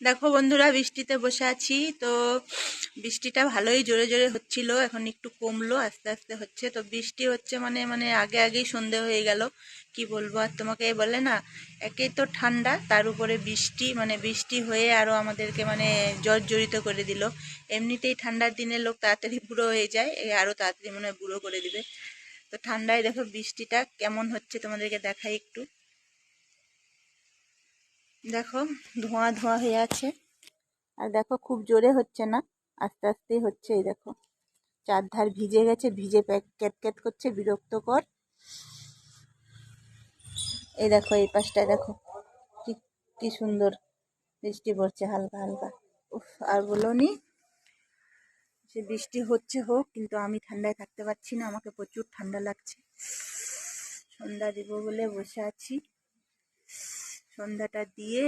দেখো বন্ধুরা, বৃষ্টিতে বসে আছি। তো বৃষ্টিটা ভালোই জোরে জোরে হচ্ছিল, এখন একটু কমলো, আস্তে আস্তে হচ্ছে। তো বৃষ্টি হচ্ছে মানে মানে আগে আগেই সন্ধে হয়ে গেল। কি বলব, আর তোমাকে বলে না, একেই তো ঠান্ডা, তার উপরে বৃষ্টি মানে বৃষ্টি হয়ে আরও আমাদেরকে মানে জর্জরিত করে দিল। এমনিতেই ঠান্ডার দিনে লোক তাড়াতাড়ি বুড়ো হয়ে যায় আরও তাড়াতাড়ি মনে বুড়ো করে দিবে। তো ঠান্ডায় দেখো বৃষ্টিটা কেমন হচ্ছে তোমাদেরকে দেখাই একটু। দেখো, ধোঁয়া ধোঁয়া হয়ে আছে। আর দেখো, খুব জোরে হচ্ছে না, আস্তে আস্তেই হচ্ছে এই দেখো। চারধার ভিজে গেছে, ভিজে প্যাক ক্যাট ক্যাট করছে, বিরক্তকর। এই দেখো, এই পাশটায় দেখো, কি কি সুন্দর বৃষ্টি পড়ছে, হালকা হালকা। উফ, আর বলো নি সে বৃষ্টি হচ্ছে হোক, কিন্তু আমি ঠান্ডায় থাকতে পারছি না, আমাকে প্রচুর ঠান্ডা লাগছে। সন্ধ্যা দিব বলে বসে আছি। সন্ধ্যাটা দিয়ে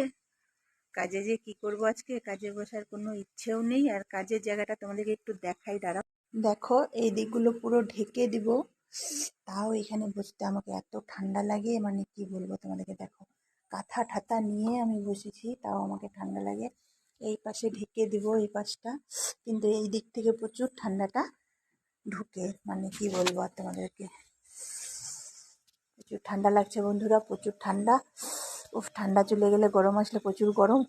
কাজে যে কি করব আজকে, কাজে বসার কোনো ইচ্ছেও নেই। আর কাজের জায়গাটা তোমাদেরকে একটু দেখাই, দাঁড়াও। দেখো, এই দিকগুলো পুরো ঢেকে দিব। তাও এখানে বসতে আমাকে এত ঠান্ডা লাগে মানে কি বলব তোমাদেরকে, দেখো। কাঁথা ঠাথা নিয়ে আমি বসেছি, তাও আমাকে ঠান্ডা লাগে। এই পাশে ঢেকে দিব এই পাশটা। কিন্তু এই দিক থেকে প্রচুর ঠান্ডাটা ঢুকে মানে কি বলব আর তোমাদেরকে। প্রচুর ঠান্ডা লাগছে বন্ধুরা, প্রচুর ঠান্ডা। উফ ঠান্ডা চলে গেলে গরম আসলে প্রচুর গরম।